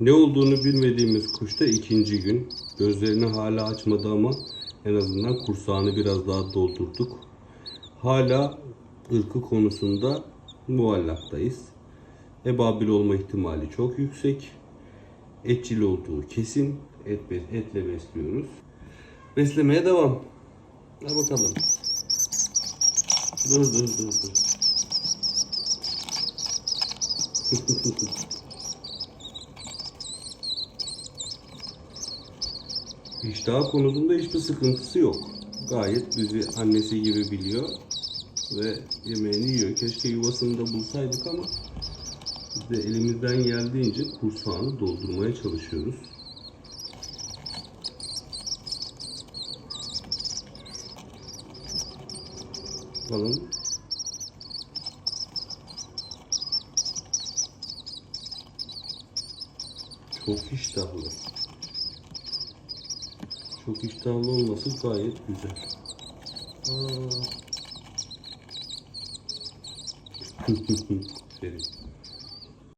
Ne olduğunu bilmediğimiz kuşta ikinci gün. Gözlerini hala açmadı ama en azından kursağını biraz daha doldurduk. Hala ırkı konusunda muallaktayız. Ebabil olma ihtimali çok yüksek. Etçil olduğu kesin. Et, etle besliyoruz. Beslemeye devam. Hadi bakalım. Dur dur dur dur. İştah konusunda hiçbir sıkıntısı yok. Gayet bizi annesi gibi biliyor ve yemeğini yiyor. Keşke yuvasını da bulsaydık ama biz de elimizden geldiğince kursağını doldurmaya çalışıyoruz. Bakalım. Çok iştahlı. Çok iştahlı olması gayet güzel. Aferin.